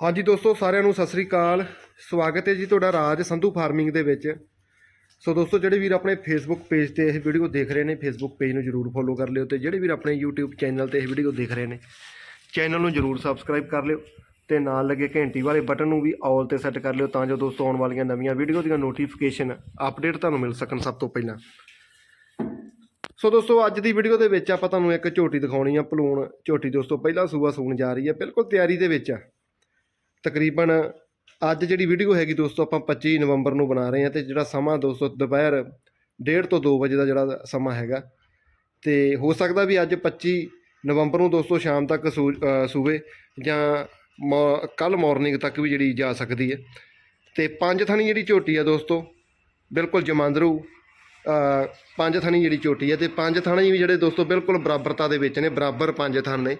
ਹਾਂਜੀ ਦੋਸਤੋ, ਸਾਰਿਆਂ ਨੂੰ ਸਤਿ ਸ੍ਰੀ ਅਕਾਲ। ਸਵਾਗਤ ਹੈ ਜੀ ਤੁਹਾਡਾ ਰਾਜ ਸੰਧੂ ਫਾਰਮਿੰਗ ਦੇ ਵਿੱਚ। ਸੋ ਦੋਸਤੋ, ਜਿਹੜੇ ਵੀਰ ਆਪਣੇ ਫੇਸਬੁੱਕ ਪੇਜ ਤੇ ਇਹ ਵੀਡੀਓ ਦੇਖ ਰਹੇ ਨੇ ਫੇਸਬੁੱਕ ਪੇਜ ਨੂੰ ਜਰੂਰ ਫੋਲੋ ਕਰ ਲਿਓ ਤੇ ਜਿਹੜੇ ਵੀਰ ਆਪਣੇ YouTube ਚੈਨਲ ਤੇ ਇਹ ਵੀਡੀਓ ਦੇਖ ਰਹੇ ਨੇ ਚੈਨਲ ਨੂੰ ਜਰੂਰ ਸਬਸਕ੍ਰਾਈਬ ਕਰ ਲਿਓ ਤੇ ਨਾਲ ਲੱਗੇ ਘੰਟੀ ਵਾਲੇ ਬਟਨ ਨੂੰ ਵੀ ਆਲ ਤੇ ਸੈੱਟ ਕਰ ਲਿਓ ਤਾਂ ਜੋ ਦੋਸਤੋ ਆਉਣ ਵਾਲੀਆਂ ਨਵੀਆਂ ਵੀਡੀਓ ਦੀਆਂ ਨੋਟੀਫਿਕੇਸ਼ਨ ਅਪਡੇਟ ਤੁਹਾਨੂੰ ਮਿਲ ਸਕਣ ਸਭ ਤੋਂ ਪਹਿਲਾਂ। ਸੋ ਦੋਸਤੋ, ਅੱਜ ਦੀ ਵੀਡੀਓ ਦੇ ਵਿੱਚ ਆਪਾਂ ਤੁਹਾਨੂੰ ਇੱਕ ਝੋਟੀ ਦਿਖਾਉਣੀ ਆ ਪਲੂਣ ਝੋਟੀ ਦੋਸਤੋ, ਪਹਿਲਾ ਸੂਆ ਸੂਣ ਜਾ ਰਹੀ ਹੈ ਬਿਲਕੁਲ ਤਿਆਰੀ ਦੇ ਵਿੱਚ ਆ। ਤਕਰੀਬਨ ਅੱਜ ਜਿਹੜੀ ਵੀਡੀਓ ਹੈਗੀ ਦੋਸਤੋ ਆਪਾਂ 25 ਨਵੰਬਰ ਨੂੰ ਬਣਾ ਰਹੇ ਹਾਂ ਤੇ ਜਿਹੜਾ ਸਮਾਂ ਦੋਸਤੋ ਦੁਪਹਿਰ 1:30 ਤੋਂ 2 ਵਜੇ ਦਾ ਜਿਹੜਾ ਸਮਾਂ ਹੈਗਾ। ਤੇ ਹੋ ਸਕਦਾ ਵੀ ਅੱਜ 25 ਨਵੰਬਰ ਨੂੰ ਦੋਸਤੋ ਸ਼ਾਮ ਤੱਕ ਸੂ- ਅ, ਸੂਵੇ ਜਾਂ ਕੱਲ ਮਾਰਨਿੰਗ ਤੱਕ ਵੀ ਜਿਹੜੀ ਜਾ ਸਕਦੀ ਹੈ। ਤੇ ਪੰਜ ਥਣੀ ਜਿਹੜੀ ਝੋਟੀ ਆ ਦੋਸਤੋ ਬਿਲਕੁਲ ਜਮਾਂਦਰੂ ਪੰਜ ਥਣੀ ਜਿਹੜੀ ਝੋਟੀ ਹੈ ਤੇ ਪੰਜ ਥਣੀ ਵੀ ਜਿਹੜੇ ਦੋਸਤੋ ਬਿਲਕੁਲ ਬਰਾਬਰਤਾ ਦੇ ਵਿੱਚ ਨੇ ਬਰਾਬਰ ਪੰਜ ਥਣ ਨੇ।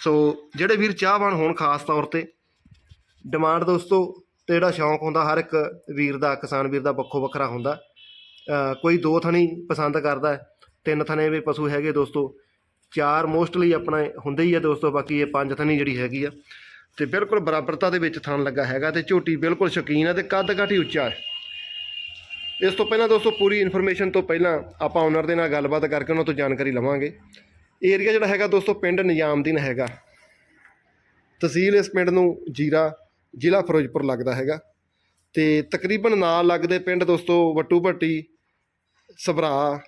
ਸੋ ਜਿਹੜੇ ਵੀਰ ਚਾਹਵਾਨ ਹੋਣ ਖਾਸ ਤੌਰ ਤੇ ਡਿਮਾਂਡ ਦੋਸਤੋ, ਤੇ ਜਿਹੜਾ ਸ਼ੌਂਕ ਹੁੰਦਾ ਹਰ ਇੱਕ ਵੀਰ ਦਾ, ਕਿਸਾਨ ਵੀਰ ਦਾ ਵੱਖੋ ਵੱਖਰਾ ਹੁੰਦਾ। ਕੋਈ ਦੋ ਥਣੀ ਪਸੰਦ ਕਰਦਾ ਤਿੰਨ ਥਣੇ ਵੀ ਪਸ਼ੂ ਹੈਗੇ ਦੋਸਤੋ। ਚਾਰ ਮੋਸਟਲੀ ਆਪਣਾ ਹੁੰਦੇ ਹੀ ਆ ਦੋਸਤੋ, ਬਾਕੀ ਇਹ ਪੰਜ ਥਣੀ ਜਿਹੜੀ ਹੈਗੀ ਆ। ਤੇ ਬਿਲਕੁਲ ਬਰਾਬਰਤਾ ਦੇ ਵਿੱਚ ਥਣ ਲੱਗਾ ਹੈਗਾ ਤੇ ਝੋਟੀ ਬਿਲਕੁਲ ਸ਼ੌਕੀਨ ਹੈ ਤੇ ਕੱਦ ਕਾਠੀ ਉੱਚਾ ਹੈ। ਇਸ ਤੋਂ ਪਹਿਲਾਂ ਦੋਸਤੋ, ਪੂਰੀ ਇਨਫੋਰਮੇਸ਼ਨ ਤੋਂ ਪਹਿਲਾਂ ਆਪਾਂ ਓਨਰ ਦੇ ਨਾਲ ਗੱਲਬਾਤ ਕਰਕੇ ਉਹਨਾਂ ਤੋਂ ਜਾਣਕਾਰੀ ਲਵਾਂਗੇ। ਏਰੀਆ ਜਿਹੜਾ ਹੈਗਾ ਦੋਸਤੋ, ਪਿੰਡ ਨਿਜ਼ਾਮਦੀਨ ਹੈਗਾ। ਤਹਿਸੀਲ ਇਸ ਪਿੰਡ ਨੂੰ ਜੀਰਾ ਜ਼ਿਲ੍ਹਾ ਫਿਰੋਜ਼ਪੁਰ ਲੱਗਦਾ ਹੈਗਾ। ਤੇ ਤਕਰੀਬਨ ਨਾਲ ਲੱਗਦੇ ਪਿੰਡ ਦੋਸਤੋ ਵੱਟੂ ਭੱਟੀ ਸਭਰਾ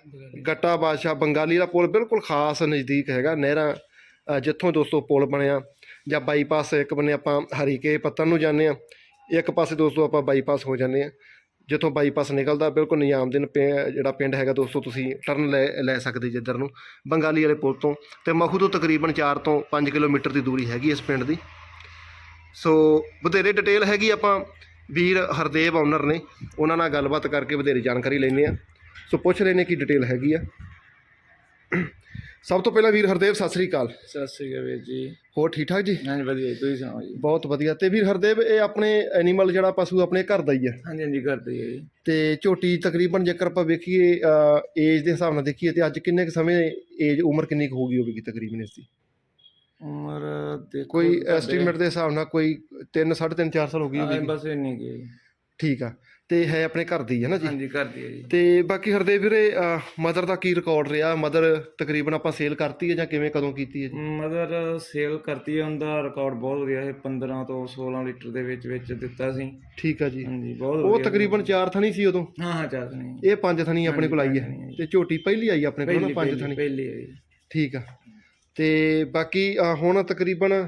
ਗੱਟਾ ਬਾਦਸ਼ਾਹ ਬੰਗਾਲੀ ਦਾ ਪੁਲ ਬਿਲਕੁਲ ਖਾਸ ਨਜ਼ਦੀਕ ਹੈਗਾ ਨਹਿਰਾਂ ਜਿੱਥੋਂ ਦੋਸਤੋ ਪੁਲ ਬਣਿਆ ਜਾਂ ਬਾਈਪਾਸ ਇੱਕ ਬੰਨੇ ਆਪਾਂ ਹਰੀਕੇ ਪੱਤਨ ਨੂੰ ਜਾਂਦੇ ਆ ਇੱਕ ਪਾਸੇ ਦੋਸਤੋ ਆਪਾਂ ਬਾਈਪਾਸ ਹੋ ਜਾਂਦੇ ਆ ਜਿੱਥੋਂ ਬਾਈਪਾਸ ਨਿਕਲਦਾ ਬਿਲਕੁਲ ਨਿਜ਼ਾਮਦੀਨ ਪਿੰ- ਜਿਹੜਾ ਪਿੰਡ ਹੈਗਾ ਦੋਸਤੋ ਤੁਸੀਂ ਟਰਨ ਲੈ ਲੈ ਸਕਦੇ ਜਿੱਧਰ ਨੂੰ ਬੰਗਾਲੀ ਵਾਲੇ ਪੁਲ ਤੋਂ। ਤੇ ਮਖੂ ਤੋਂ ਤਕਰੀਬਨ 4 ਤੋਂ 5 ਕਿਲੋਮੀਟਰ ਦੀ ਦੂਰੀ ਹੈਗੀ ਇਸ ਪਿੰਡ ਦੀ। ਸੋ ਵਧੇਰੇ ਡਿਟੇਲ ਹੈਗੀ ਆਪਾਂ ਵੀਰ ਹਰਦੇਵ ਓਨਰ ਨੇ ਉਹਨਾਂ ਨਾਲ ਗੱਲਬਾਤ ਕਰਕੇ ਵਧੇਰੇ ਜਾਣਕਾਰੀ ਲੈਂਦੇ ਆ ਸੋ ਪੁੱਛ ਰਹੇ ਨੇ ਕੀ ਡਿਟੇਲ ਹੈਗੀ ਆ। ਸਭ ਤੋਂ ਪਹਿਲਾਂ ਵੀਰ ਹਰਦੇਵ ਸਤਿ ਸ੍ਰੀ ਅਕਾਲ। ਸਤਿ ਸ੍ਰੀ ਅਕਾਲ ਵੀਰ ਜੀ। ਹੋਰ ਠੀਕ ਠਾਕ ਜੀ? ਹਾਂਜੀ ਵਧੀਆ ਤੁਸੀਂ ਸੁਣਾਓ ਜੀ? ਬਹੁਤ ਵਧੀਆ। ਤੇ ਵੀਰ ਹਰਦੇਵ ਇਹ ਆਪਣੇ ਐਨੀਮਲ ਜਿਹੜਾ ਪਸ਼ੂ ਆਪਣੇ ਘਰ ਦਾ ਹੀ ਹੈ ਹਾਂਜੀ ਹਾਂਜੀ ਕਰਦੇ ਜੀ। ਤੇ ਝੋਟੀ ਤਕਰੀਬਨ ਜੇਕਰ ਆਪਾਂ ਵੇਖੀਏ ਏਜ ਦੇ ਹਿਸਾਬ ਨਾਲ ਦੇਖੀਏ ਤੇ ਅੱਜ ਕਿੰਨੇ ਕੁ ਸਮੇਂ ਏਜ ਉਮਰ ਕਿੰਨੀ ਕੁ ਹੋਗੀ ਹੋਵੇਗੀ ਤਕਰੀਬਨ ਇਸ ਦੀ? ਉਮਰ ਦੇਖੋ ਕੋਈ ਤੁਹਾਡੇ- ਐਸਟੀਮੇਟ ਦੇ ਹਿਸਾਬ ਨਾਲ ਕੋਈ 3 3.5 4 ਸਾਲ ਹੋ ਗਈ ਹਾਂ, ਹੋਵੇਗੀ। ਬਸ ਇੰਨੀ ਕੀ ਠੀਕ ਆ ਤੇ ਹੈ ਆਪਣੇ ਘਰ ਦੀ ਹੈ ਨਾ ਜੀ? ਹਾਂਜੀ ਕਰਦੀ ਹੈ ਜੀ। ਤੇ ਬਾਕੀ ਹਰਦੇਵ ਵੀਰੇ ਮਦਰ ਦਾ ਕੀ ਰਿਕਾਰਡ ਰਿਹਾ? ਮਦਰ ਤਕਰੀਬਨ ਆਪਾਂ ਸੇਲ ਕਰਤੀ ਹੈ ਜਾਂ ਕਿਵੇਂ ਕਦੋਂ ਕੀਤੀ ਹੈ ਜੀ? ਮਦਰ ਸੇਲ ਕਰਤੀ ਹੈ ਉਹਦਾ ਰਿਕਾਰਡ ਬਹੁਤ ਵਧੀਆ ਹੈ। 15 ਤੋਂ 16 ਲੀਟਰ ਦੇ ਵਿੱਚ ਵਿੱਚ ਦਿੱਤਾ ਸੀ। ਠੀਕ ਆ ਜੀ। ਹਾਂਜੀ ਬਹੁਤ ਉਹ ਵਧੀਆ ਤਕਰੀਬਨ 4 ਥਣੀ ਸੀ ਉਦੋਂ? ਹਾਂ ਹਾਂ ਚਾਹ ਨਹੀਂ ਇਹ 5 ਥਣੀ ਆਪਣੇ ਕੋਲ ਆਈ ਹੈ। ਤੇ ਝੋਟੀ ਪਹਿਲੀ ਆਈ ਆਪਣੇ ਕੋਲ ਨਾ ਪਹਿਲੀ 5 ਪਹਿਲੀ ਥਣੀ? ਪਹਿਲੀ ਹੈ ਜੀ। ਠੀਕ ਆ। ਤੇ ਬਾਕੀ ਹੁਣ ਤਕਰੀਬਨ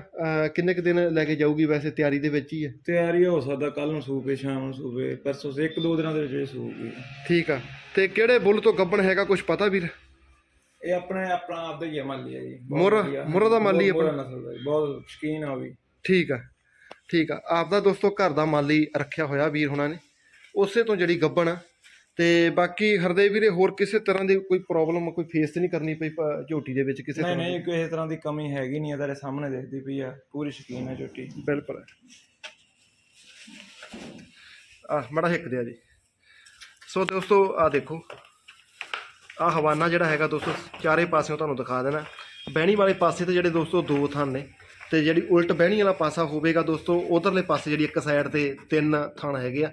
ਕਿੰਨੇ ਕੁ ਦਿਨ ਲੈ ਕੇ ਜਾਊਗੀ ਵੈਸੇ ਤਿਆਰੀ ਦੇ ਵਿੱਚ ਹੀ ਹੈ? ਤਿਆਰੀ ਹੋ ਸਕਦਾ ਕੱਲ ਨੂੰ ਸੂਪੇ ਸ਼ਾਮ ਨੂੰ ਸੂਪੇ ਪਰਸੋਂ ਸੇ ਇੱਕ ਦੋ ਦਿਨਾਂ ਦੇ ਵਿੱਚ ਇਹ ਸੂਪੀ ਠੀਕ ਆ। ਤੇ ਕਿਹੜੇ ਬੁੱਲ ਤੋਂ ਗੱਬਣ ਹੈਗਾ ਕੁਝ ਪਤਾ ਵੀਰ? ਇਹ ਆਪਣੇ ਆਪਣਾ ਆਪਦਾ ਹੀ ਹੈ ਮਾਲੀ ਹੈ ਜੀ। ਮੁਰਾ-। ਮੁਰਾ ਦਾ ਮਾਲੀ ਬਹੁਤ ਨਸਲ ਦਾ ਬਹੁਤ ਸ਼ਕੀਨ ਆ ਵੀ। ਠੀਕ ਆ। ਠੀਕ ਆ। ਆਪਦਾ ਦੋਸਤੋ ਘਰ ਦਾ ਮਾਲੀ ਰੱਖਿਆ ਹੋਇਆ ਵੀਰ ਹੁਣਾਂ ਨੇ। ਉਸੇ ਤੋਂ ਜਿਹੜੀ ਗੱਬਣ ਆ ਤੇ ਬਾਕੀ ਹਰਦੇਵ ਵੀਰੇ ਹੋਰ ਕਿਸੇ ਤਰ੍ਹਾਂ ਦੀ ਕੋਈ ਪ੍ਰੋਬਲਮ ਕੋਈ ਫੇਸ ਤੇ ਨਹੀਂ ਕਰਨੀ ਪਈ ਪ- ਝੋਟੀ ਦੇ ਵਿੱਚ ਕਿਸੇ ਨਹੀਂ ਤਰ੍ਹਾਂ ਨਹੀਂ ਕਿਸੇ ਤਰ੍ਹਾਂ ਦੀ ਕਮੀ ਹੈਗੀ ਨਹੀਂ ਤੁਹਾਡੇ ਸਾਹਮਣੇ ਦਿਖਦੀ ਪਈ ਆ ਪੂਰੀ ਸ਼ਕੀਨ ਹੈ ਝੋਟੀ। ਦੀ ਬਿਲਕੁਲ। ਆ ਮੜਾ ਹਿੱਕ ਦਿਆ ਜੀ। ਸੋ ਦੋਸਤੋ ਆ ਦੇਖੋ। ਆ ਹਵਾਨਾ ਜਿਹੜਾ ਹੈਗਾ ਦੋਸਤੋ ਚਾਰੇ ਪਾਸਿਓਂ ਤੁਹਾਨੂੰ ਦਿਖਾ ਦੇਣਾ। ਬਹਿਣੀ ਵਾਲੇ ਪਾਸੇ ਤੇ ਜਿਹੜੇ ਦੋਸਤੋ ਦੋ ਥਣ ਨੇ ਤੇ ਜਿਹੜੀ ਉਲਟ ਬਹਿਣੀ ਵਾਲਾ ਪਾਸਾ ਹੋਵੇਗਾ ਦੋਸਤੋ ਉਧਰਲੇ ਪਾਸੇ ਜਿਹੜੀ ਇੱਕ ਸਾਈਡ ਤੇ ਤਿੰਨ ਥਣ ਹੈਗੇ ਆ।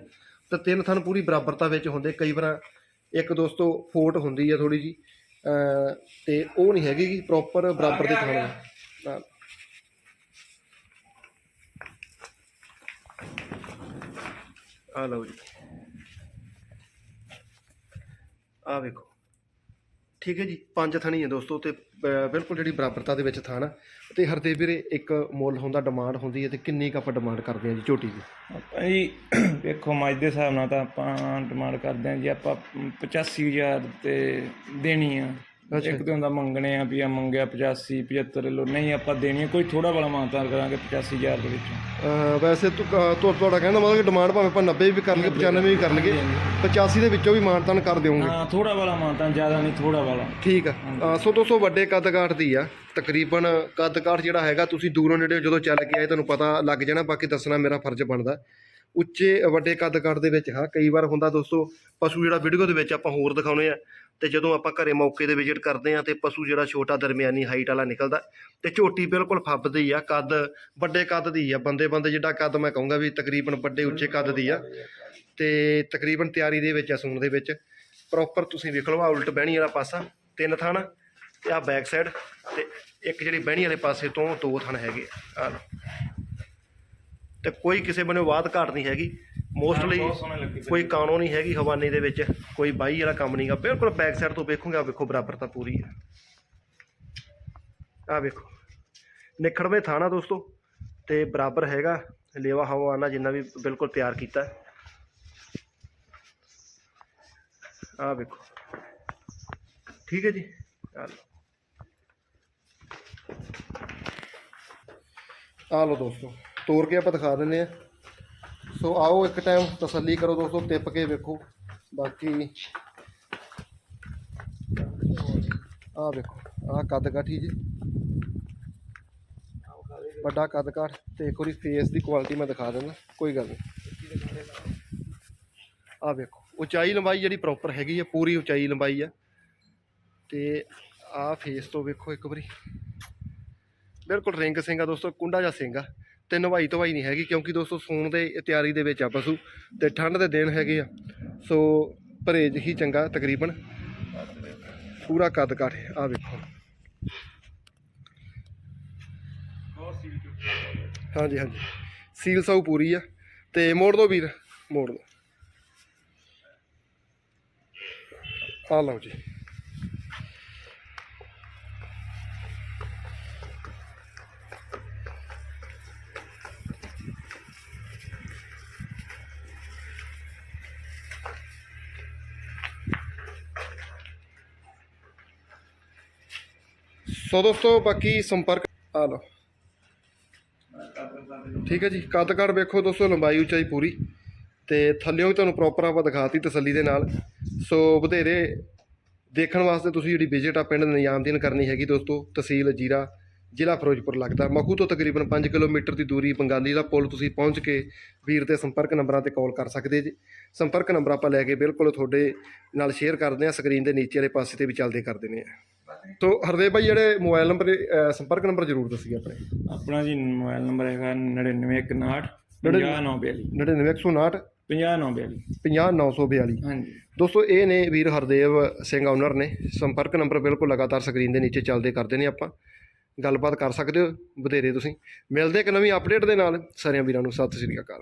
ਤੇ ਤਿੰਨ ਥਣ ਪੂਰੀ ਬਰਾਬਰਤਾ ਵਿੱਚ ਹੁੰਦੇ, ਕਈ ਵਾਰ ਇੱਕ ਦੋਸਤੋ ਫੋਟ ਹੁੰਦੀ ਆ ਥੋੜੀ ਜੀ ਤੇ ਉਹ ਨਹੀਂ ਹੈਗੀ ਪ੍ਰੋਪਰ ਬਰਾਬਰ ਦੇ ਥਣ ਨਾਲ ਆ ਲਓ ਜੀ। ਆ ਵੇਖੋ। ਠੀਕ ਹੈ ਜੀ, ਪੰਜ ਥਣੀ ਹੈ ਦੋਸਤੋ ਤੇ ਬਿਲਕੁਲ ਜਿਹੜੀ ਬਰਾਬਰਤਾ ਦੇ ਵਿੱਚ ਥਾਣਾ ਤੇ ਹਰਦੇਵ ਵੀਰੇ, ਇੱਕ ਮੁੱਲ ਹੁੰਦਾ ਡਿਮਾਂਡ ਹੁੰਦੀ ਹੈ ਤੇ ਕਿੰਨੀ ਕੁ ਆਪਾਂ ਡਿਮਾਂਡ ਕਰਦੇ ਹਾਂ ਜੀ, ਝੋਟੀ ਦੀ? ਆਪਾਂ ਜੀ, ਵੇਖੋ, ਮੱਝ ਦੇ ਹਿਸਾਬ ਨਾਲ ਤਾਂ ਆਪਾਂ ਡਿਮਾਂਡ ਕਰਦੇ ਹਾਂ ਜੀ, ਆਪਾਂ 85000 ਤੇ ਦੇਣੀ ਆ। ਇੱਕ ਤੇ ਹੁੰਦਾ ਮੰਗਣੇ ਆ ਵੀ ਆ ਮੰਗਿਆ 85 75 ਕਿਲੋ ਨਹੀਂ ਆਪਾਂ ਦੇਣੀ ਆ ਕੋਈ ਥੋੜਾ ਬੜਾ ਮਾਨਤਾਨ ਕਰਾਂਗੇ 85000 ਦੇ ਵਿੱਚ। ਅਹ, ਵੈਸੇ ਤੁ- ਅਹ, ਤੁਹਾ- ਤੁਹਾਡਾ ਕਹਿੰਦਾ ਮਤਲਬ ਕਿ ਡਿਮਾਂਡ ਭਾਵੇਂ ਆਪਾਂ 90 ਵੀ ਕਰ ਲਈਏ 95 ਵੀ ਕਰ ਲਈਏ 85 ਦੇ ਵਿੱਚੋਂ ਵੀ ਮਾਨਤਾਨ ਕਰ ਦਿਓਗੇ? ਹਾਂ ਥੋੜਾ ਵਾਲਾ ਮਾਨਤਾਨ ਜ਼ਿਆਦਾ ਨਹੀਂ ਥੋੜਾ ਵਾਲਾ। ਠੀਕ ਆ। ਅਹ, ਸੋ ਦੋਸਤੋ ਵੱਡੇ ਕੱਦ ਕਾਠ ਦੀ ਆ। ਤਕਰੀਬਨ ਕੱਦ ਕਾਠ ਜਿਹੜਾ ਹੈਗਾ ਤੁਸੀਂ ਦੂਰੋਂ ਨੇੜੇ ਜਦੋਂ ਚੱਲ ਕੇ ਆਏ ਤੁਹਾਨੂੰ ਪਤਾ ਲੱਗ ਜਾਣਾ ਬਾਕੀ ਦੱਸਣਾ ਮੇਰਾ ਫਰਜ਼ ਬਣਦਾ। ਉੱਚੇ ਵੱਡੇ ਕੱਦ ਕੱਦ ਦੇ ਵਿੱਚ, ਹਾਂ, ਕਈ ਵਾਰ ਹੁੰਦਾ ਦੋਸਤੋ, ਪਸ਼ੂ ਜਿਹੜਾ ਵੀਡੀਓ ਦੇ ਵਿੱਚ ਆਪਾਂ ਹੋਰ ਦਿਖਾਉਨੇ ਆ ਤੇ ਜਦੋਂ ਆਪਾਂ ਘਰੇ ਮੌਕੇ ਤੇ ਵਿਜ਼ਿਟ ਕਰਦੇ ਆ ਤੇ ਪਸ਼ੂ ਜਿਹੜਾ ਛੋਟਾ ਦਰਮਿਆਨੀ ਹਾਈਟ ਵਾਲਾ ਨਿਕਲਦਾ ਤੇ ਝੋਟੀ ਬਿਲਕੁਲ ਫੱਬਦੀ ਆ, ਕੱਦ ਵੱਡੇ ਕੱਦ ਦੀ ਆ, ਬੰਦੇ ਬੰਦੇ ਜਿਹੜਾ ਕੱਦ ਮੈਂ ਕਹੂੰਗਾ ਵੀ ਤਕਰੀਬਨ ਵੱਡੇ ਉੱਚੇ ਕੱਦ ਦੀ ਆ ਤੇ ਤਕਰੀਬਨ ਤਿਆਰੀ ਦੇ ਵਿੱਚ ਆ ਸੂਣ ਦੇ ਵਿੱਚ। ਪ੍ਰੋਪਰ ਤੁਸੀਂ ਵੇਖ ਲਓ ਆ ਉਲਟ ਬਹਿਣੀ ਵਾਲਾ ਪਾਸਾ, ਤਿੰਨ ਥਣ ਤੇ ਆ ਬੈਕ ਸਾਈਡ ਤੇ ਇੱਕ ਜਿਹੜੀ ਬਹਿਣੀ ਵਾਲੇ ਪਾਸੇ ਤੋਂ ਦੋ ਥਣ ਹੈਗੇ ਆ। ਲਓ। ਤੇ ਕੋਈ ਕਿਸੇ ਬੰਨੇ ਬਾਤ ਘਾਟ ਨਹੀਂ ਹੈਗੀ। ਮੋਸਟਲੀ ਕੋਈ ਕਾਣੋ ਨਹੀਂ ਹੈਗੀ ਹਵਾਨੇ ਦੇ ਵਿੱਚ। ਕੋਈ ਬਾਈ ਵਾਲਾ ਕੰਮ ਨਹੀਂਗਾ। ਬਿਲਕੁਲ ਬੈਕ ਸਾਈਡ ਤੋਂ ਵੇਖੋਗੇ ਆ ਵੇਖੋ ਬਰਾਬਰ ਤਾਂ ਪੂਰੀ ਹੈ। ਆ ਵੇਖੋ। ਨਿਖੜਵੇਂ ਥਾਣਾ ਦੋਸਤੋ ਤੇ ਬਰਾਬਰ ਹੈਗਾ। ਲੇਵਾ ਹਵਾਨਾ ਜਿੰਨਾ ਵੀ ਬਿਲਕੁਲ ਤਿਆਰ ਕੀਤਾ ਆ ਵੇਖੋ। ਠੀਕ ਹੈ ਜੀ। ਆ ਲਓ। ਆ ਲਓ ਦੋਸਤੋ। ਤੋੜ ਕੇ ਆਪਾਂ ਦਿਖਾ ਦਿੰਦੇ ਆ ਸੋ ਆਓ ਇੱਕ ਟਾਈਮ ਤਸੱਲੀ ਕਰੋ ਦੋਸਤੋ, ਟਿੱਪ ਕੇ ਵੇਖੋ। ਬਾਕੀ ਆ ਵੇਖੋ ਆ ਕੱਦ ਕਾਠੀ ਜੀ। ਵੱਡਾ ਕੱਦ ਕਾਠ ਤੇ ਇੱਕ ਵਾਰੀ ਫੇਸ ਦੀ ਕੁਆਲਿਟੀ ਮੈਂ ਦਿਖਾ ਦਿੰਦਾ, ਕੋਈ ਗੱਲ ਨਹੀਂ। ਆ ਵੇਖੋ, ਉਚਾਈ ਲੰਬਾਈ ਜਿਹੜੀ ਪ੍ਰੋਪਰ ਹੈਗੀ ਆ, ਪੂਰੀ ਉਚਾਈ ਲੰਬਾਈ ਆ। ਤੇ ਆ ਫੇਸ ਤੋਂ ਵੇਖੋ ਇੱਕ ਵਾਰੀ। ਬਿਲਕੁਲ ਰਿੰਗ ਸਿੰਘ ਆ ਦੋਸਤੋ, ਕੁੰਡਾ ਜਿਹਾ ਸਿੰਘ ਆ। ਤੇ ਨਵਾਈ ਧਵਾਈ ਨਹੀਂ ਹੈਗੀ ਕਿਉਂਕਿ ਦੋਸਤੋ ਸੂਣ ਦੇ ਤਿਆਰੀ ਦੇ ਵਿੱਚ ਆ ਪਸ਼ੂ ਤੇ ਠੰਡ ਦੇ ਦਿਨ ਹੈਗੇ ਆ। ਸੋ ਪਰਹੇਜ ਹੀ ਚੰਗਾ ਤਕਰੀਬਨ। ਪੂਰਾ ਕੱਦ ਕਾਠ ਆ ਵੇਖੋ। ਹਾਂਜੀ ਹਾਂਜੀ। ਸੀਲ ਸਾਊ ਪੂਰੀ ਆ ਤੇ ਮੋੜ ਦੋ ਵੀਰ, ਮੋੜ ਦੋ। ਆ ਲਓ ਜੀ। ਸੋ ਦੋਸਤੋ, ਬਾਕੀ ਸੰਪਰਕ ਆ ਲਓ। ਠੀਕ ਹੈ ਜੀ ਕੱਦ ਕਾਠ ਵੇਖੋ ਦੋਸਤੋ, ਲੰਬਾਈ ਉਚਾਈ ਪੂਰੀ। ਤੇ ਥੱਲਿਓਂ ਵੀ ਤੁਹਾਨੂੰ ਪ੍ਰੋਪਰ ਆਪਾਂ ਦਿਖਾਤੀ ਤਸੱਲੀ ਦੇ ਨਾਲ। ਸੋ ਵਧੇਰੇ ਦੇਖਣ ਵਾਸਤੇ ਤੁਸੀਂ ਜਿਹੜੀ ਵਿਜ਼ਿਟ ਆ ਪਿੰਡ ਨਿਯਾਮਦੀਨ ਕਰਨੀ ਹੈਗੀ ਦੋਸਤੋ, ਤਹਿਸੀਲ ਜੀਰਾ, ਜ਼ਿਲ੍ਹਾ ਫਿਰੋਜ਼ਪੁਰ ਲੱਗਦਾ। ਮਖੂ ਤੋਂ ਤਕਰੀਬਨ 5 ਕਿਲੋਮੀਟਰ ਦੀ ਦੂਰੀ ਬੰਗਾਲੀ ਦਾ ਪੁਲ ਤੁਸੀਂ ਪਹੁੰਚ ਕੇ ਵੀਰ ਦੇ ਸੰਪਰਕ ਨੰਬਰਾਂ ਤੇ ਕਾਲ ਕਰ ਸਕਦੇ ਜੀ। ਸੰਪਰਕ ਨੰਬਰ ਆਪਾਂ ਲੈ ਕੇ ਬਿਲਕੁਲ ਤੁਹਾਡੇ ਨਾਲ ਸ਼ੇਅਰ ਕਰਦੇ ਹਾਂ ਸਕਰੀਨ ਦੇ ਨੀਚੇ ਵਾਲੇ ਪਾਸੇ ਤੇ ਵੀ ਚੱਲਦੇ ਕਰ ਦਿੰਦੇ ਆ ਤੋ ਹਰਦੇਵ ਭਾਈ ਜਿਹੜੇ ਮੋਬਾਈਲ ਨੰਬਰ ਸੰਪਰਕ ਨੰਬਰ ਜ਼ਰੂਰ ਦੱਸੀਏ ਆਪਣੇ। ਆਪਣਾ ਜੀ ਮੋਬਾਈਲ ਨੰਬਰ ਹੈਗਾ 99159 50942 99159 50942 50942 ਹਾਂਜੀ। ਦੋਸਤੋ ਇਹ ਨੇ ਵੀਰ ਹਰਦੇਵ ਸਿੰਘ ਓਨਰ ਨੇ ਸੰਪਰਕ ਨੰਬਰ ਬਿਲਕੁਲ ਲਗਾਤਾਰ ਸਕਰੀਨ ਦੇ ਨੀਚੇ ਚੱਲਦੇ ਕਰਦੇ ਨੇ ਆਪਾਂ। ਗੱਲਬਾਤ ਕਰ ਸਕਦੇ ਹੋ ਵਧੇਰੇ ਤੁਸੀਂ। ਮਿਲਦੇ ਇੱਕ ਨਵੀਂ ਅਪਡੇਟ ਦੇ ਨਾਲ। ਸਾਰਿਆਂ ਵੀਰਾਂ ਨੂੰ ਸਤਿ ਸ੍ਰੀ ਅਕਾਲ।